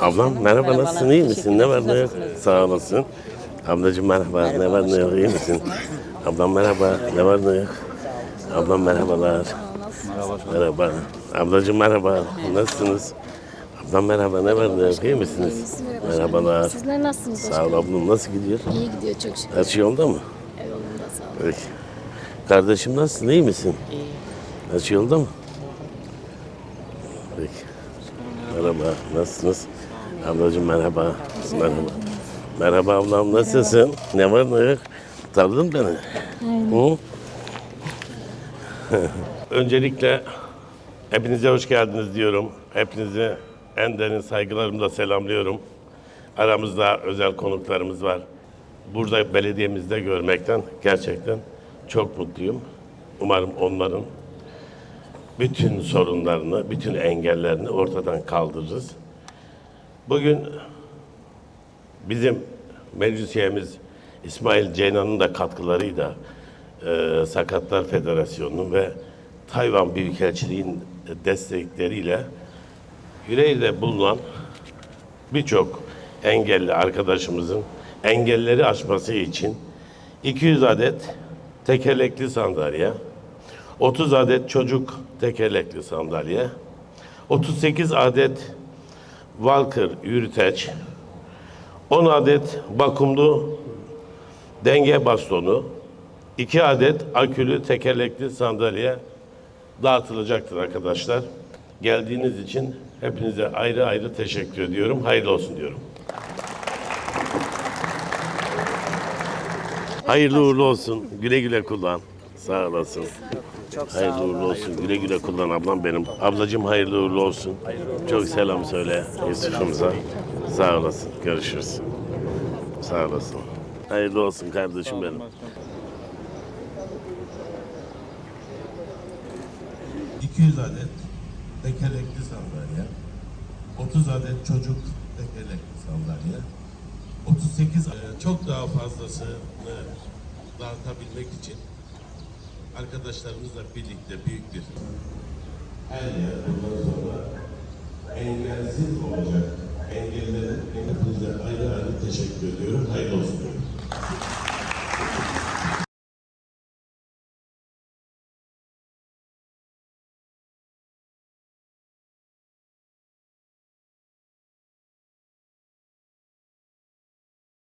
Ablam merhaba nasılsın iyi misin? Ne var ne yok? Sağ olasın. Ablacığım merhaba. Ne var ne yok iyi misin? Ablam merhaba. Ne var ne yok? Ablam merhabalar. Merhaba. Ablacığım merhaba. Nasılsınız? Ablam merhaba. Ne var ne yok iyi misiniz? Merhabalar. Sizler nasılsınız? Sağ ol ablam. Nasıl gidiyor? İyi gidiyor çok şükür. Her şey yolunda mı? Yolunda sağ olun. Peki. Kardeşim nasılsın? iyi misin? İyi. Her şey yolunda mı? Peki. Merhaba, nasılsınız? Ablacığım merhaba. Merhaba. Merhaba ablam, nasılsın? Ne var ne yok? Tanıdın beni. Hı? Öncelikle hepinize hoş geldiniz diyorum. Hepinizi en derin saygılarımla selamlıyorum. Aramızda özel konuklarımız var. Burada belediyemizde görmekten gerçekten çok mutluyum. Umarım onların bütün sorunlarını, bütün engellerini ortadan kaldırırız. Bugün bizim meclis üyemiz İsmail Ceynan'ın da katkılarıyla e, Sakatlar Federasyonu'nun ve Tayvan Büyükelçiliğin destekleriyle Yüreğir'de bulunan birçok engelli arkadaşımızın engelleri aşması için 200 adet tekerlekli sandalye, 30 adet çocuk tekerlekli sandalye, 38 adet Walker yürüteç, 10 adet vakumlu denge bastonu, 2 adet akülü tekerlekli sandalye dağıtılacaktır arkadaşlar. Geldiğiniz için hepinize ayrı ayrı teşekkür ediyorum. Hayırlı olsun diyorum. Hayırlı uğurlu olsun. Güle güle kullan. Sağ olasın. Çok sağ Hayırlı uğurlu olsun. Güle güle kullan ablam benim. Ablacığım hayırlı uğurlu olsun. Çok selam söyle Yusuf'umuza. Sağ olasın. Görüşürüz. Sağ olasın. Hayırlı olsun kardeşim benim. 200 adet tekerlekli sandalye, 30 adet çocuk tekerlekli sandalye, 38 adet çok daha fazlasını dağıtabilmek için arkadaşlarımızla birlikte büyük bir her yer bundan sonra engelsiz olacak. Engellerin hepinize ayrı ayrı teşekkür ediyorum. Hayırlı olsun.